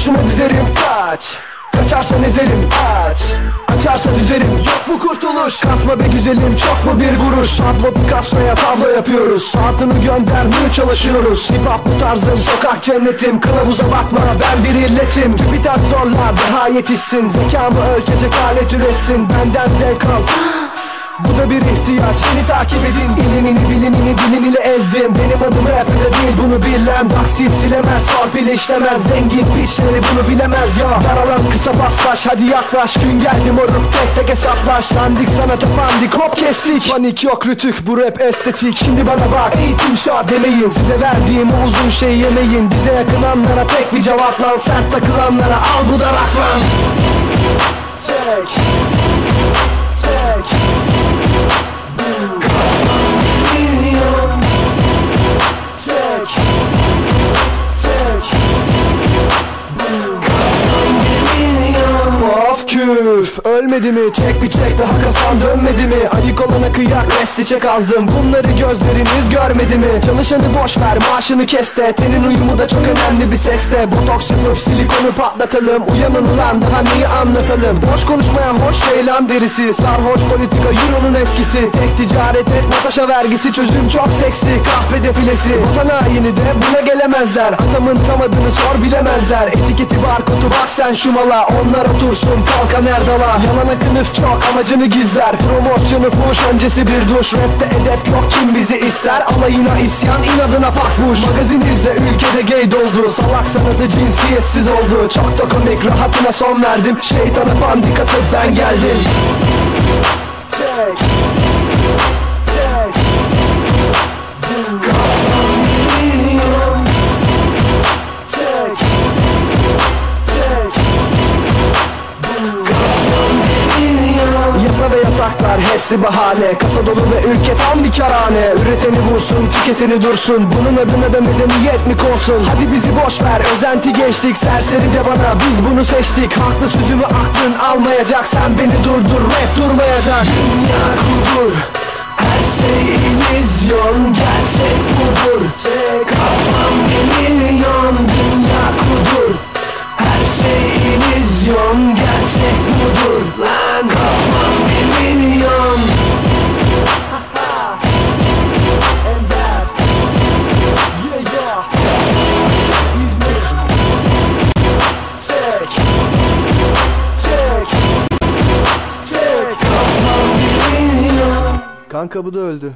kurşuna dizerim Kaç Kaçarsan ezerim aç. Açarsa düzerim Yok bu kurtuluş. Kasma be güzelim çok mu bir vuruş Pablo Picasso'ya tablo yapıyoruz. Saatini göndermeye çalışıyoruz. Hip hop bu tarzım sokak cennetim. Kılavuza bakma ben bir illetim. TÜBİTAK zorlar daha yetişsin. Zekamı ölçecek alet üretsin. Benden zevk al bu da bir ihtiyaç. Beni takip edin. İlimini bilimini dilimini ezdim. Benim adım rap öyle değil bunu bilen. Taksit silemez torpil işlemez. Zengin piçleri bunu bilemez. Ya Daralan kısa baslaş hadi yaklaş. Gün geldi moruk. Tek tek hesaplaş. Landik sana tapandik hop kestik. Panik yok rütük. Bu rap estetik. Şimdi bana bak. Eğitim şart demeyin. Size verdiğim uzun şey yemeyin. Bize yakınanlara tek bir cevap lan. Sert takılanlara al bu darak lan Tek küf ölmedi mi? Çek bir çek daha kafan dönmedi mi? Ayık olana kıyak resti çek azdım. Bunları gözleriniz görmedi mi? Çalışanı boş ver maaşını kes de. Tenin uyumu da çok önemli bir sekste Botoks yapıp silikonu patlatalım. Uyanın ulan daha neyi anlatalım? Boş konuşmayan hoş ceylan derisi. Sarhoş politika euronun etkisi. Tek ticaret et Natasha vergisi. Çözüm çok seksi kahve defilesi. Vatan haini de buna gelemezler. Atamın tam adını sor bilemezler. Etiketi barkodu bak sen şu mala. Onlar otursun kalkan erdala Yalana kılıf çok amacını gizler. Promosyonu push öncesi bir duş. Rapte edep yok kim bizi ister? Alayına isyan inadına fakbuş Magazin izle ülkede gay doldu. Salak sanatı cinsiyetsiz oldu. Çok da komik rahatına son verdim. Şeytana pandik atıp ben geldim hepsi bahane. Kasa dolu ve ülke tam bir kerane Üreteni vursun tüketeni dursun. Bunun adına da medeniyet mi konsun? Hadi bizi boş ver özenti geçtik Serseri de bana biz bunu seçtik. Haklı sözümü aklın almayacak. Sen beni durdur rap durmayacak. Dünya kudur her şey illüzyon Gerçek budur kafam bir milyon. Dünya kudur her şey illüzyon Gerçek budur Kanka bu da öldü